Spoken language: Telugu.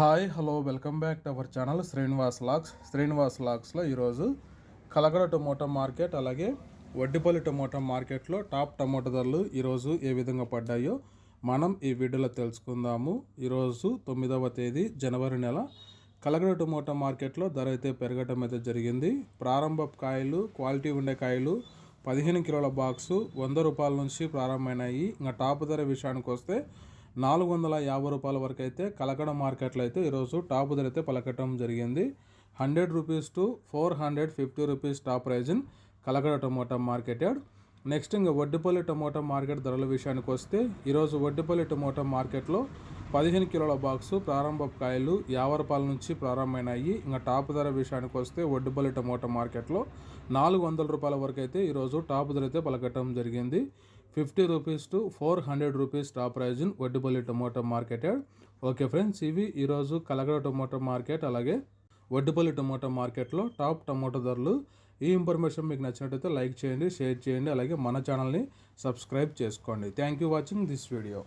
Hi hello welcome back to our channel Srinivas lakhs. Srinivas లాక్స్లో ఈరోజు కలగడ టొమాటో మార్కెట్ అలాగే వడ్డిపల్లి టొమాటో మార్కెట్లో టాప్ టొమాటో ధరలు ఈరోజు ఏ విధంగా పడ్డాయో మనం ఈ వీడియోలో తెలుసుకుందాము. ఈరోజు తొమ్మిదవ తేదీ జనవరి నెల. కలగడ టొమాటో మార్కెట్లో ధర అయితే పెరగటం అయితే జరిగింది. ప్రారంభ కాయలు క్వాలిటీ ఉండే కాయలు పదిహేను కిలోల బాక్సు వంద రూపాయల నుంచి ప్రారంభమైనాయి. ఇంకా టాప్ ధర విషయానికి వస్తే నాలుగు వందల యాభై రూపాయల వరకు అయితే కలకడ మార్కెట్లో అయితే ఈరోజు టాప్ ధర అయితే పలకటం జరిగింది. Hundred rupees to four hundred fifty rupees top price in Kalakada tomato market next ఇంకా వడ్డిపల్లి టమోటా మార్కెట్ ధరల విషయానికి వస్తే ఈరోజు వడ్డిపల్లి టమోటా మార్కెట్లో పదిహేను కిలోల బాక్సు ప్రారంభ కాయలు యాభై రూపాయల నుంచి ప్రారంభమైనాయి. ఇంకా టాప్ ధర విషయానికి వస్తే వడ్డిపల్లి టమోటా మార్కెట్లో నాలుగు వందల రూపాయల వరకు అయితే ఈరోజు టాప్ ధర అయితే పలకటం జరిగింది. Fifty rupees to four hundred rupees top price in Vaddupalli tomato market okay friends ఇవి ఈరోజు కలగడ టొమాటో మార్కెట్ అలాగే వడ్డుపల్లి టొమాటో మార్కెట్లో టాప్ టొమాటో ధరలు. ఈ ఇన్ఫర్మేషన్ మీకు నచ్చినట్టయితే లైక్ చేయండి షేర్ చేయండి అలాగే మన ఛానల్ని సబ్స్క్రైబ్ చేసుకోండి. Thank you watching this video.